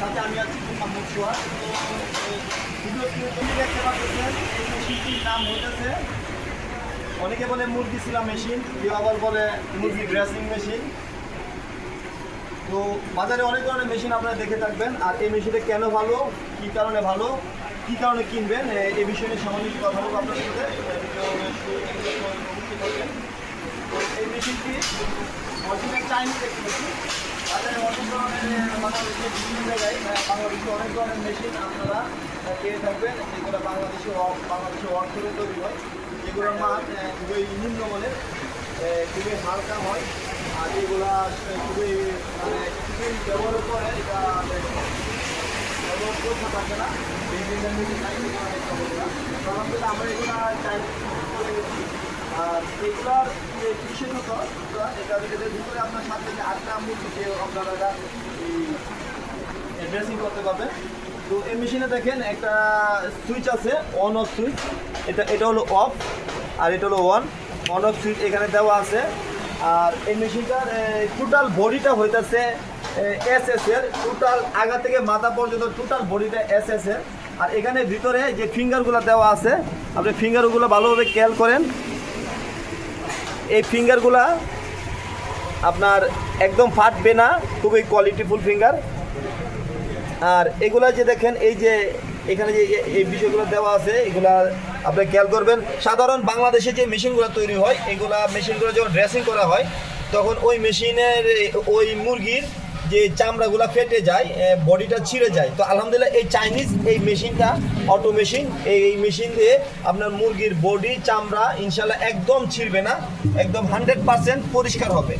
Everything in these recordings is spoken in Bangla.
সাথে আমি এই মেশিনটির অনেকে বলে মুরগি ছিলা মেশিন, কেউ আবার বলে মুরগি ড্রেসিং মেশিন তো, বাজারে অনেক ধরনের মেশিন আপনারা দেখে থাকবেন, আর এই মেশিনটা কেন ভালো, কী কারণে ভালো, কী কারণে কিনবেন এই বিষয়ে নিয়ে সামান্য কথা বলব আপনার সাথে। এই মেশিনটি অরিজিনাল চাইনিজ একটি মেশিন বাজারে অনেক ধরনের বাংলাদেশে বিভিন্ন জায়গায় আহ, বাংলাদেশে অনেক ধরনের মেশিন আপনারা পেয়ে থাকবেন যেগুলো বাংলাদেশে বাংলাদেশে অর্থ তৈরি হয় যেগুলোর মান খুবই নিম্নমানের খুবই হালকা হয় আর এগুলা খুবই মানে কিছুদিন ব্যবহার করে এটা ব্যবহার করতে পারছে না মিলে চাইনিজ আলহামদুলিল্লাহ আমরা এগুলো গেছি আর এগুলার যে বিশেষত এটা এটার ভিতরে আপনার সাত থেকে আপনারা এটা ড্রেসিং করতে পারবে তো এই মেশিনে দেখেন একটা সুইচ আছে অন অফ সুইচ এটা এটা হলো অফ আর এটা হলো অন অন অফ সুইচ এখানে দেওয়া আছে। আর এই মেশিনটার টোটাল বডিটা হইতেছে এস এস এর। টোটাল আগা থেকে মাথা পর্যন্ত টোটাল বডিটা এস এস এর। আর এখানে ভিতরে যে ফিঙ্গারগুলো দেওয়া আছে, আপনি ফিঙ্গারগুলো ভালোভাবে খেয়াল করেন। এই ফিঙ্গারগুলা আপনার একদম ফাটবে না, খুবই কোয়ালিটিফুল ফিঙ্গার আর এগুলা যে দেখেন, এই যে এখানে যে এই বিষয়গুলো দেওয়া আছে, এগুলা আপনি খেয়াল করবেন। সাধারণ বাংলাদেশে যে মেশিনগুলো তৈরি হয়, এগুলা মেশিনগুলো যখন ড্রেসিং করা হয়, তখন ওই মেশিনের, ওই মুরগির যে চামড়াগুলো ফেটে যায় বডিটা ছিঁড়ে যায়। তো আলহামদুলিল্লাহ এই চাইনিজ এই মেশিনটা অটো মেশিন এই মেশিন দিয়ে আপনার মুরগির বডি চামড়া ইনশাল্লাহ একদম ছিঁড়বে না, একদম হান্ড্রেড পারসেন্ট পরিষ্কার হবে।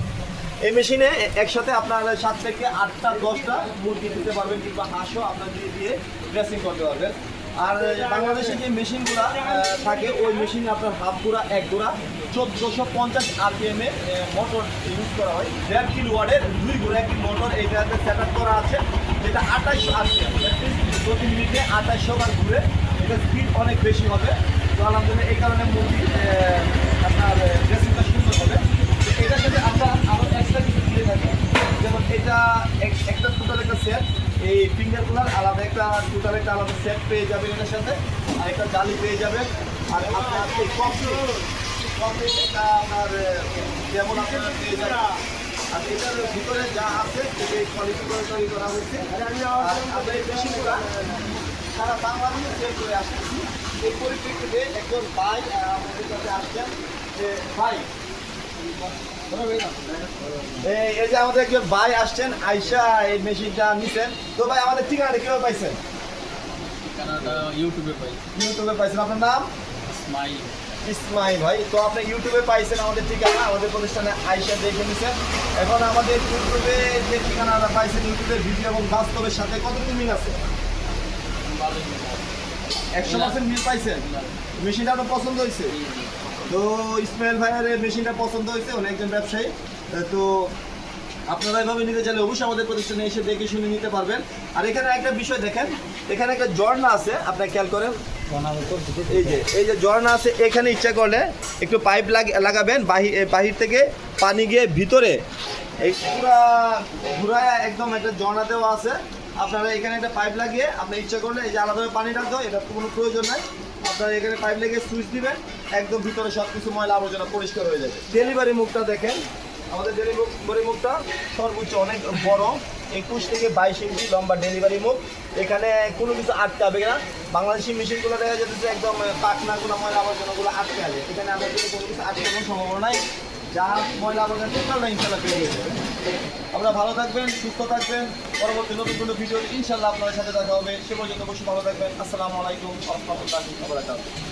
এই মেশিনে একসাথে আপনার সাত থেকে আটটা, দশটা মুরগি দিতে পারবেন কিংবা হাঁসও আপনার দিয়ে দিয়ে ড্রেসিং করতে পারবেন। আর বাংলাদেশে যে মেশিনগুলো থাকে, ওই মেশিনে আপনার হাফ গুঁড়া এক গুঁড়া চোদ্দোশো পঞ্চাশ আরপিএমে মোটর ইউজ করা হয়। দেড় কিলো ওয়ার্ডের দুই গুঁড়া একটি মোটর এইটাতে সেট আপ করা আছে, যেটা আঠাশশো আরপিএম প্রতি মিনিটে আঠাশশো বার ঘুরে এটা স্পিড অনেক বেশি হবে। তো আলহামদুলিল্লাহ, এই কারণে মুরগি আপনার ড্রেসিংটা সুন্দর হবে। এটার সাথে আমরা আরও এক্সট্রা কিছু দিয়ে থাকি যেমন এটা এক- একটা টোটাল একটা সেট এই ফিঙ্গারগুলোর আলাদা একটা টোটাল একটা আলাদা সেট পেয়ে যাবেন এটার সাথে আর একটা জালি পেয়ে যাবেন। আর আপনার এই কফি এটা আপনার যেমন আপনারা পেয়ে যাবেন। আর এটার ভিতরে যা আছে সেটা কোয়ালিটি করে তৈরি করা হয়েছে। আর আমরা এই মেশিনগুলো সারা বাংলাদেশে সেল করে আসতেছি এই পরিপ্রেক্ষিতে একজন ভাই আমাদের কাছে আসছেন যে ভাই এই এই যে আমাদের একজন ভাই আসছেন আয়সা এই মেশিনটা নিছেন। তো ভাই আমাদের ঠিকানাটা কীভাবে পাইছেন? ইউটিউবে পাই ইউটিউবে পাইছেন। আপনার নাম? স্মাইল ইসমাইল ভাই। তো আপনি ইউটিউবে পাইছেন আমাদের ঠিকানা আমাদের প্রতিষ্ঠানে আয়সা দেখে নিছেন। এখন আমাদের ইউটিউবে যে ঠিকানাটা পাইছেন ইউটিউবের ভিডিও এবং বাস্তবের সাথে কতটুকু মিল আছে? একশো পার্সেন্ট মিল পাইছেন? মেশিনটা আপনার পছন্দ হয়েছে? তো ইসমাইল ভাইয়ের এই মেশিনটা পছন্দ হয়েছে, উনি একজন ব্যবসায়ী। তো আপনারা এভাবে নিতে চাইলে অবশ্যই আমাদের প্রতিষ্ঠানে এসে দেখে শুনে নিতে পারবেন। আর এখানে একটা বিষয় দেখেন, এখানে একটা ঝর্ণা আছে, আপনারা খেয়াল করেন। এই যে এই যে ঝর্ণা আছে, এখানে ইচ্ছা করলে একটু পাইপ লাগাবেন বাহির বাহির থেকে পানি গিয়ে ভিতরে। এই পুরা ঘুরায় একদম একটা ঝর্ণা দেওয়া আছে। আপনারা এখানে একটা পাইপ লাগিয়ে, আপনি ইচ্ছা করলে এই যে আলাদাভাবে পানি রাখতে হয়, এটা কোনো প্রয়োজন নাই। আপনারা এখানে পাইপ লাগিয়ে সুইচ দিবেন, একদম ভিতরে সব কিছু ময়লা আবর্জনা পরিষ্কার হয়ে যাবে। ডেলিভারি মুখটা দেখেন। আমাদের ডেলিভারি মুখটা সর্বোচ্চ অনেক বড়, একুশ থেকে বাইশ ইঞ্চি লম্বা ডেলিভারি মুখ। এখানে কোনো কিছু আটকে হবে না। বাংলাদেশি মেশিনগুলো দেখা যাচ্ছে একদম পাখনাগুলো, ময়লা আবর্জনাগুলো আটকে আছে এখানে আমাদের কোনো কিছু আটকানোর সম্ভাবনা নাই। যা ময়লা আবর্জনা টোটাল ইনশাল্লাহ পেয়ে গেছে আমরা ভালো থাকবেন, সুস্থ থাকবেন। পরবর্তী নতুন কোনো ভিডিও ইনশাল্লাহ আপনাদের সাথে দেখা হবে। সে পর্যন্ত বসে ভালো থাকবেন। আসসালামু আলাইকুম বারাকাতুহু।